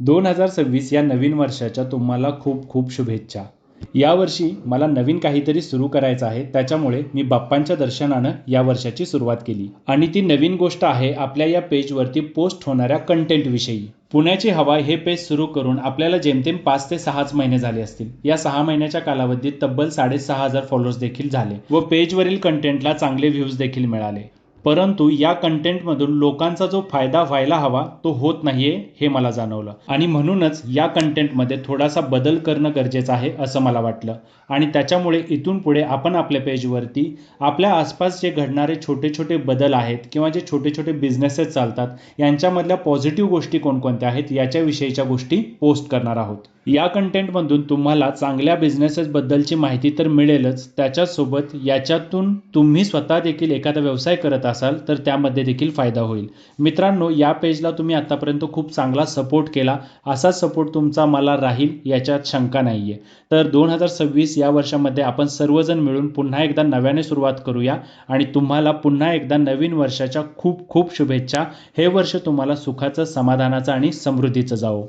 दोन हजार सव्वीस या नवीन वर्षाच्या तुम्हाला खूप खूप शुभेच्छा. यावर्षी मला नवीन काहीतरी सुरू करायचं आहे त्याच्यामुळे मी बाप्पांच्या दर्शनानं या वर्षाची सुरुवात केली. आणि ती नवीन गोष्ट आहे आपल्या या पेजवरती पोस्ट होणाऱ्या कंटेंटविषयी. पुण्याची हवा हे पेज सुरू करून आपल्याला जेमतेम पाच ते सहाच महिने झाले असतील. या सहा महिन्याच्या कालावधीत तब्बल साडेसहा हजार फॉलोअर्स देखील झाले व पेजवरील कंटेंटला चांगले व्ह्यूज देखील मिळाले. परंतु या कंटेंटमधून लोकांचा जो फायदा व्हायला हवा तो होत नाहीये हे मला जाणवलं. आणि म्हणूनच या कंटेंटमध्ये थोडासा बदल करणं गरजेचं आहे असं मला वाटलं. आणि त्याच्यामुळे इथून पुढे आपण आपल्या पेजवरती आपल्या आसपास जे घडणारे छोटे छोटे बदल आहेत किंवा जे छोटे छोटे बिझनेसेस चालतात यांच्यामधल्या पॉझिटिव्ह गोष्टी कोणकोणत्या आहेत याच्याविषयीच्या गोष्टी पोस्ट करणार आहोत. या कंटेंटमधून तुम्हाला चांगल्या बिझनेसेसबद्दलची माहिती तर मिळेलच. त्याच्यासोबत याच्यातून तुम्ही स्वतः देखील एखादा व्यवसाय करत असाल तर त्यामध्ये देखील फायदा होईल. मित्रांनो या पेजला तुम्ही आत्तापर्यंत खूप चांगला सपोर्ट केला. असा सपोर्ट तुमचा मला राहील याच्यात शंका नाही आहे तर दोन हजार सव्वीस या वर्षामध्ये आपण सर्वजण मिळून पुन्हा एकदा नव्याने सुरुवात करूया. आणि तुम्हाला पुन्हा एकदा नवीन वर्षाच्या खूप खूप शुभेच्छा. हे वर्ष तुम्हाला सुखाचं समाधानाचं आणि समृद्धीचं जावो.